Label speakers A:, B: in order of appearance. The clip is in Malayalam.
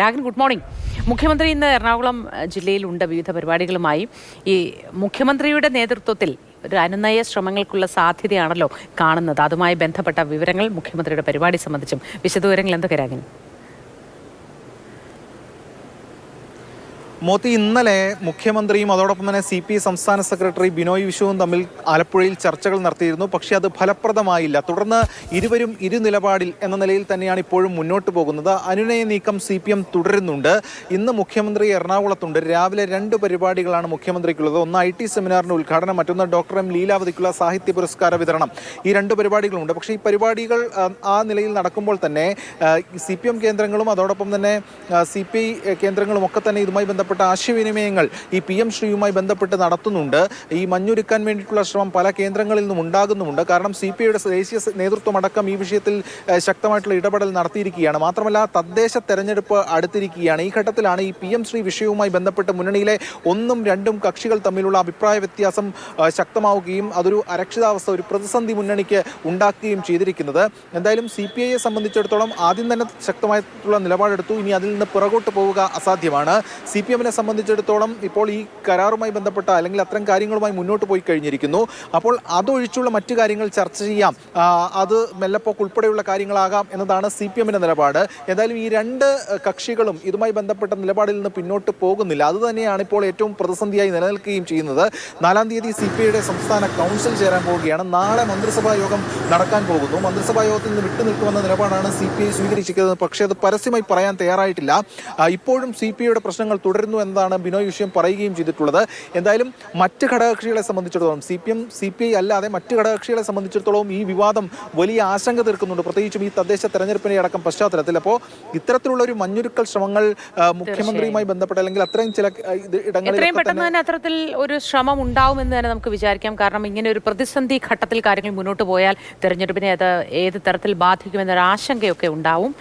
A: Ragan good morning. മുഖ്യമന്ത്രി ഇന്ന് എറണാകുളം ജില്ലയിലുണ്ട് വിവിധ പരിപാടികളുമായി. ഈ മുഖ്യമന്ത്രിയുടെ നേതൃത്വത്തിൽ ഒരു അനുനയ ശ്രമങ്ങൾക്കുള്ള സാധ്യതയാണല്ലോ കാണുന്നത്. അതുമായി ബന്ധപ്പെട്ട വിവരങ്ങൾ മുഖ്യമന്ത്രിയുടെ പരിപാടി സംബന്ധിച്ചും. വിശദവിവരങ്ങൾ എന്തൊക്കെ രാഗൻ?
B: മോത്തി ഇന്നലെ മുഖ്യമന്ത്രിയും അതോടൊപ്പം തന്നെ സി പി സംസ്ഥാന സെക്രട്ടറി ബിനോയ് വിശ്വവും തമ്മിൽ ആലപ്പുഴയിൽ ചർച്ചകൾ നടത്തിയിരുന്നു. പക്ഷേ അത് ഫലപ്രദമായില്ല. തുടർന്ന് ഇരുവരും ഇരു നിലപാടിൽ എന്ന നിലയിൽ തന്നെയാണ് ഇപ്പോഴും മുന്നോട്ട് പോകുന്നത്. അനുനയ നീക്കം സി പി എം തുടരുന്നുണ്ട്. ഇന്ന് മുഖ്യമന്ത്രി എറണാകുളത്തുണ്ട്. രാവിലെ രണ്ട് പരിപാടികളാണ് മുഖ്യമന്ത്രിക്കുള്ളത്. ഒന്ന് ഐ ടി ഉദ്ഘാടനം മറ്റൊന്ന് ഡോക്ടർ എം ലീലാവതിക്കുള്ള സാഹിത്യ പുരസ്കാര വിതരണം. ഈ രണ്ട് പരിപാടികളുണ്ട്. പക്ഷേ ഈ പരിപാടികൾ ആ, നിലയിൽ നടക്കുമ്പോൾ തന്നെ സി കേന്ദ്രങ്ങളും അതോടൊപ്പം തന്നെ സി കേന്ദ്രങ്ങളും ഒക്കെ തന്നെ ഇതുമായി ബന്ധപ്പെട്ട ആശയവിനിമയങ്ങൾ ഈ പി എം ശ്രീയുമായി ബന്ധപ്പെട്ട് നടത്തുന്നുണ്ട്. ഈ മഞ്ഞൊരുക്കാൻ വേണ്ടിയിട്ടുള്ള ശ്രമം പല കേന്ദ്രങ്ങളിൽ നിന്നും ഉണ്ടാകുന്നുമുണ്ട്. കാരണം സി പി ഐയുടെ ദേശീയ നേതൃത്വം അടക്കം ഈ വിഷയത്തിൽ ശക്തമായിട്ടുള്ള ഇടപെടൽ നടത്തിയിരിക്കുകയാണ്. മാത്രമല്ല തദ്ദേശ തെരഞ്ഞെടുപ്പ് അടുത്തിരിക്കുകയാണ്. ഈ ഘട്ടത്തിലാണ് ഈ പി എം ശ്രീ വിഷയവുമായി ബന്ധപ്പെട്ട് മുന്നണിയിലെ ഒന്നും രണ്ടും കക്ഷികൾ തമ്മിലുള്ള അഭിപ്രായ വ്യത്യാസം ശക്തമാവുകയും അതൊരു അരക്ഷിതാവസ്ഥ ഒരു പ്രതിസന്ധി മുന്നണിക്ക് ഉണ്ടാക്കുകയും ചെയ്തിരിക്കുന്നത്. എന്തായാലും സി പി ഐയെ സംബന്ധിച്ചിടത്തോളം ആദ്യം തന്നെ ശക്തമായിട്ടുള്ള നിലപാടെടുത്തു. ഇനി അതിൽ നിന്ന് പുറകോട്ട് പോവുക അസാധ്യമാണ്. സി പി എമ്മിനെ സംബന്ധിച്ചിടത്തോളം ഇപ്പോൾ ഈ കരാറുമായി ബന്ധപ്പെട്ട അല്ലെങ്കിൽ അത്തരം കാര്യങ്ങളുമായി മുന്നോട്ട് പോയി കഴിഞ്ഞിരിക്കുന്നു. അപ്പോൾ അതൊഴിച്ചുള്ള മറ്റു കാര്യങ്ങൾ ചർച്ച ചെയ്യാം. അത് മെല്ലപ്പോക്ക് ഉൾപ്പെടെയുള്ള കാര്യങ്ങളാകാം എന്നതാണ് സി പി എമ്മിന്റെ നിലപാട്. എന്തായാലും ഈ രണ്ട് കക്ഷികളും ഇതുമായി ബന്ധപ്പെട്ട നിലപാടിൽ നിന്ന് പിന്നോട്ട് പോകുന്നില്ല. അത് തന്നെയാണ് ഇപ്പോൾ ഏറ്റവും പ്രതിസന്ധിയായി നിലനിൽക്കുകയും ചെയ്യുന്നത്. നാലാം തീയതി സി പി ഐയുടെ സംസ്ഥാന കൗൺസിൽ ചേരാൻ പോവുകയാണ്. നാളെ മന്ത്രിസഭാ യോഗം നടക്കാൻ പോകുന്നു. മന്ത്രിസഭാ യോഗത്തിൽ നിന്ന് വിട്ടുനിൽക്കുമെന്ന നിലപാടാണ് സി പി ഐ സ്വീകരിച്ചിരിക്കുന്നത്. പക്ഷേ അത് പരസ്യമായി പറയാൻ തയ്യാറായിട്ടില്ല. ഇപ്പോഴും സി പി ഐയുടെ പ്രശ്നങ്ങൾ തുടരുന്നു. എന്നതാണ് ബിനോയ് വിഷയം പറയുകയും ചെയ്തിട്ടുള്ളത്. എന്തായാലും മറ്റ് ഘടകകക്ഷികളെ സംബന്ധിച്ചിടത്തോളം C P M C P I അല്ലാതെ മറ്റ് ഘടകകക്ഷികളെ സംബന്ധിച്ചിടത്തോളം ഈ വിവാദം വലിയ ആശങ്ക തീർക്കുന്നുണ്ട്. പ്രത്യേകിച്ചും ഈ തദ്ദേശ തെരഞ്ഞെടുപ്പിനെ അടക്കം പശ്ചാത്തലത്തിൽ. അപ്പോൾ ഇത്തരത്തിലുള്ള ഒരു മഞ്ഞുരുക്കൽ ശ്രമങ്ങൾ മുഖ്യമന്ത്രിയുമായി ബന്ധപ്പെട്ട അല്ലെങ്കിൽ അത്രയും ചില ഇടങ്ങളിൽ
A: പെട്ടെന്ന് തന്നെ അത്തരത്തിൽ ഒരു ശ്രമം ഉണ്ടാവുമെന്ന് തന്നെ നമുക്ക് വിചാരിക്കാം. കാരണം ഇങ്ങനെ ഒരു പ്രതിസന്ധി ഘട്ടത്തിൽ കാര്യങ്ങൾ മുന്നോട്ട് പോയാൽ തെരഞ്ഞെടുപ്പിനെ അത് ഏത് തരത്തിൽ ബാധിക്കുമെന്നൊരു ആശങ്കയൊക്കെ ഉണ്ടാവും.